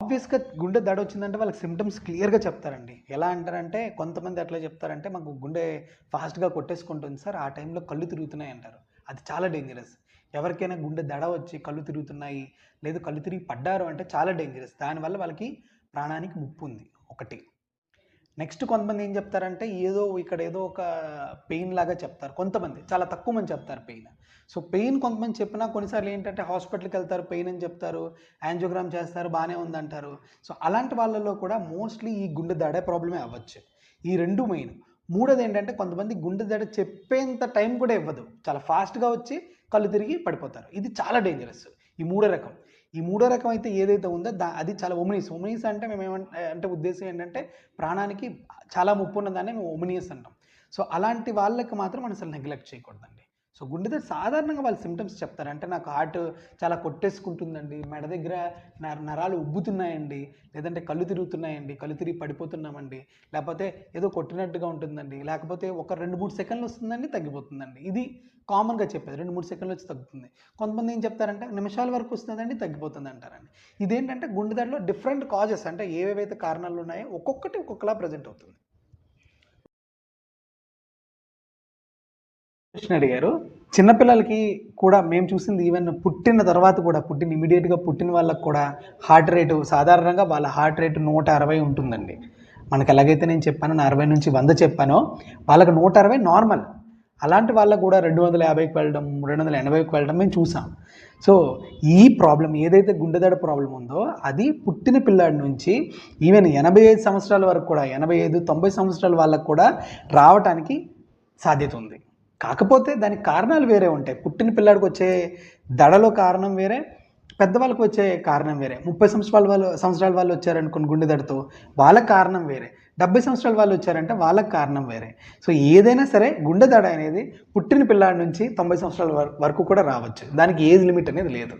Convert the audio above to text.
ఆబ్వియస్‌గా గుండె దడ వచ్చిందంటే వాళ్ళకి సిమ్టమ్స్ క్లియర్‌గా చెప్తారండి. ఎలా అంటారంటే కొంతమంది ఎట్లా చెప్తారంటే మాకు గుండె ఫాస్ట్‌గా కొట్టేసుకుంటుంది సార్. ఆ టైంలో కళ్ళు తిరుగుతున్నాయి అంటారు. అది చాలా డేంజరస్. ఎవరికైనా గుండె దడ వచ్చి కళ్ళు తిరుగుతున్నాయి, లేదు కళ్ళు తిరిగి పడ్డారు అంటే చాలా డేంజరస్. దానివల్ల వాళ్ళకి ప్రాణానికి ముప్పు ఉంది ఒకటి. నెక్స్ట్ కొంతమంది ఏం చెప్తారంటే ఏదో ఇక్కడ ఏదో ఒక పెయిన్ లాగా చెప్తారు. కొంతమంది చాలా తక్కువ మంది చెప్తారు పెయిన్. సో, పెయిన్ కొంతమంది చెప్పినా కొన్నిసార్లు ఏంటంటే హాస్పిటల్‌కి వెళ్తారు పెయిన్ అని చెప్తారు. యాంజియోగ్రామ్ చేస్తారు బాగానే ఉందంటారు. సో, అలాంటి వాళ్ళలో కూడా మోస్ట్‌లీ ఈ గుండె దడ ప్రాబ్లమే అవ్వచ్చు. ఈ రెండు మెయిన్. మూడోది ఏంటంటే కొంతమంది గుండె దడ చెప్పేంత టైం కూడా ఇవ్వదు. చాలా ఫాస్ట్‌గా వచ్చి కళ్ళు తిరిగి పడిపోతారు. ఇది చాలా డేంజరస్. ఈ మూడో రకం. ఈ మూడో రకం అయితే ఏదైతే ఉందో దా అది చాలా ఒమినియస్. ఒమినియస్ అంటే మేమేమన్ అంటే ఉద్దేశం ఏంటంటే ప్రాణానికి చాలా ముప్పు ఉన్నదాన్ని మేము ఒమినియస్ అంటాం. సో, అలాంటి వాళ్ళకి మాత్రం మనం అసలు నెగ్లెక్ట్ చేయకూడదండి. సో, గుండె సాధారణంగా వాళ్ళు సిమ్టమ్స్ చెప్తారు. అంటే నాకు హార్ట్ చాలా కొట్టేసుకుంటుందండి. మెడ దగ్గర నర నరాలు ఉబ్బుతున్నాయండి. లేదంటే కళ్ళు తిరుగుతున్నాయండి. కళ్ళు తిరిగి పడిపోతున్నామండి. లేకపోతే ఏదో కొట్టినట్టుగా ఉంటుందండి. లేకపోతే ఒక 2, 3 సెకన్లు వస్తుందండి తగ్గిపోతుందండి. ఇది కామన్‌గా చెప్పేది. 2, 3 సెకన్లు వచ్చి తగ్గుతుంది. కొంతమంది ఏం చెప్తారంటే నిమిషాల వరకు వస్తుందండి తగ్గిపోతుంది అంటారండి. ఇదేంటంటే గుండె దడలో డిఫరెంట్ కాజెస్ అంటే ఏవేవైతే కారణాలు ఉన్నాయో ఒక్కొక్కటి ఒక్కొక్కలా ప్రెజెంట్ అవుతుంది. కృష్ణ అడిగారు. చిన్నపిల్లలకి కూడా మేము చూసింది ఈవెన్ పుట్టిన తర్వాత కూడా పుట్టిన ఇమ్మీడియేట్‌గా పుట్టిన వాళ్ళకి కూడా హార్ట్ రేటు సాధారణంగా వాళ్ళ హార్ట్ రేట్ 160 ఉంటుందండి. మనకు ఎలాగైతే నేను చెప్పాను నా అరవై నుంచి వంద చెప్పానో వాళ్ళకి 160 నార్మల్. అలాంటి వాళ్ళకు కూడా 250కి వెళ్ళడం, 280కి వెళ్ళడం మేము చూసాం. సో, ఈ ప్రాబ్లం ఏదైతే గుండె ప్రాబ్లం ఉందో అది పుట్టిన పిల్లాడి నుంచి ఈవెన్ 85 సంవత్సరాల వరకు కూడా 85, 90 సంవత్సరాల వాళ్ళకు కూడా రావటానికి సాధ్యత ఉంది. కాకపోతే దానికి కారణాలు వేరే ఉంటాయి. పుట్టిన పిల్లాడికి వచ్చే దడలో కారణం వేరే, పెద్దవాళ్ళకి వచ్చే కారణం వేరే. 30 సంవత్సరాల వాళ్ళు సంవత్సరాల వాళ్ళు వచ్చారనుకుని గుండె దడతో వాళ్ళకి కారణం వేరే. 70 సంవత్సరాల వాళ్ళు వచ్చారంటే వాళ్ళకి కారణం వేరే. సో, ఏదైనా సరే గుండె దడ అనేది పుట్టిన పిల్లాడి నుంచి 90 సంవత్సరాల వర వరకు కూడా రావచ్చు. దానికి ఏజ్ లిమిట్ అనేది లేదు.